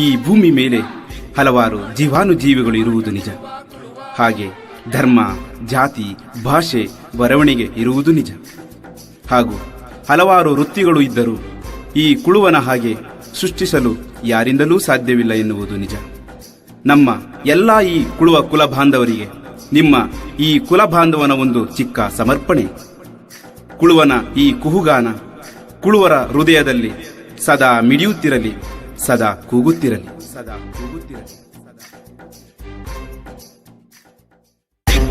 ಈ ಭೂಮಿ ಮೇಲೆ ಹಲವಾರು ಜೀವಾನುಜೀವಿಗಳು ಇರುವುದು ನಿಜ. ಹಾಗೆ ಧರ್ಮ, ಜಾತಿ, ಭಾಷೆ, ಬರವಣಿಗೆ ಇರುವುದು ನಿಜ. ಹಾಗೂ ಹಲವಾರು ವೃತ್ತಿಗಳು ಇದ್ದರೂ ಈ ಕುಳುವನ ಹಾಗೆ ಸೃಷ್ಟಿಸಲು ಯಾರಿಂದಲೂ ಸಾಧ್ಯವಿಲ್ಲ ಎನ್ನುವುದು ನಿಜ. ನಮ್ಮ ಎಲ್ಲ ಈ ಕುಳುವ ಕುಲ ಬಾಂಧವರಿಗೆ ನಿಮ್ಮ ಈ ಕುಲ ಬಾಂಧವನ ಒಂದು ಚಿಕ್ಕ ಸಮರ್ಪಣೆ. ಕುಳುವನ ಈ ಕುಹುಗಾನ ಕುಳುವರ ಹೃದಯದಲ್ಲಿ ಸದಾ ಮಿಡಿಯುತ್ತಿರಲಿ, ಸದಾ ಕೂಗುತ್ತಿರಲಿ. ಸದಾ ಕೂಗುತ್ತಿರಲಿ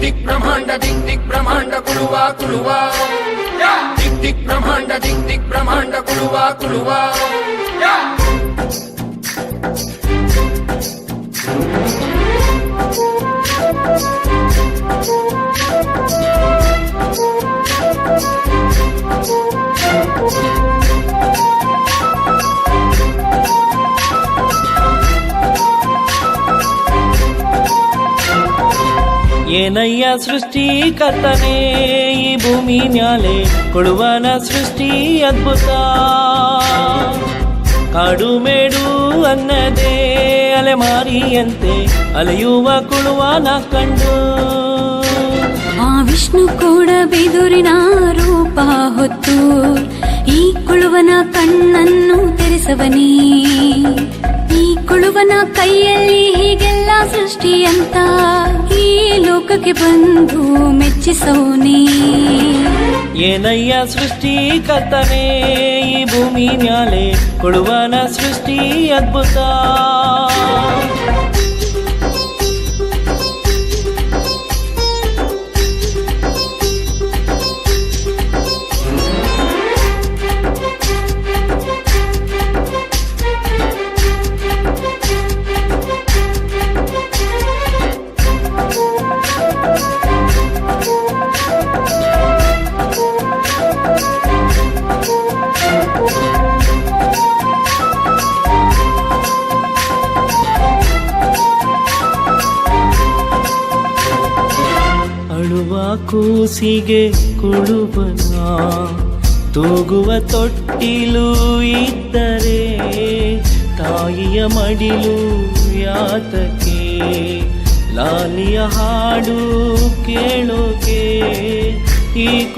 ದಿಕ್ ಬ್ರಹ್ಮಾಂಡ, ದಿಕ್ ದಿಕ್ ಬ್ರಹ್ಮಾಂಡ, ಕುಳುವ ಕುಳುವ. ದಿಕ್ ದಿಕ್ ಬ್ರಹ್ಮಾಂಡ, ದಿಕ್ ದಿಕ್ ಬ್ರಹ್ಮಾಂಡ, ಕುಳುವ ಕುಳುವ. ಏನಯ್ಯ ಸೃಷ್ಟಿ ಕತ್ತನೆ ಈ ಭೂಮಿ ಮ್ಯಾಲೆ ಕೊಡುವನ ಸೃಷ್ಟಿ ಅದ್ಭುತ. ಕಾಡು ಮೇಡು ಅನ್ನದೇ, ಅಲೆಮಾರಿಯಂತೆ ಅಲೆಯುವ ಕುಳುವನ ಕಂಡು. ಆ ವಿಷ್ಣು ಕೂಡ ಬಿದುರಿನ ರೂಪ ಹೊತ್ತು, ಈ ಕುಳುವನ ಕಣ್ಣನ್ನು ತೆರೆಸವನೇ. ಈ ಕುಳುವನ ಕೈಯಲ್ಲಿ ಹೀಗೆಲ್ಲ ಸೃಷ್ಟಿಯಂತ ಲೋಕಕ್ಕೆ ಬಂದು ಮೆಚ್ಚಿಸೋನೇ ಏನಯ್ಯ ಸೃಷ್ಟಿ ಕರ್ತನೆ ಈ ಭೂಮಿ ಮ್ಯಾಲೆ ಕೊಡುವನ ಸೃಷ್ಟಿ ಅದ್ಭುತ ಕೂಸಿಗೆ ಕುಳುಬನ ತೂಗುವ ತೊಟ್ಟಿಲು ಇದ್ದರೆ ತಾಯಿಯ ಮಡಿಲು ಯಾತಕ್ಕೆ? ಲಾಲಿಯ ಹಾಡು ಕೇಳೋಕೆ ಈ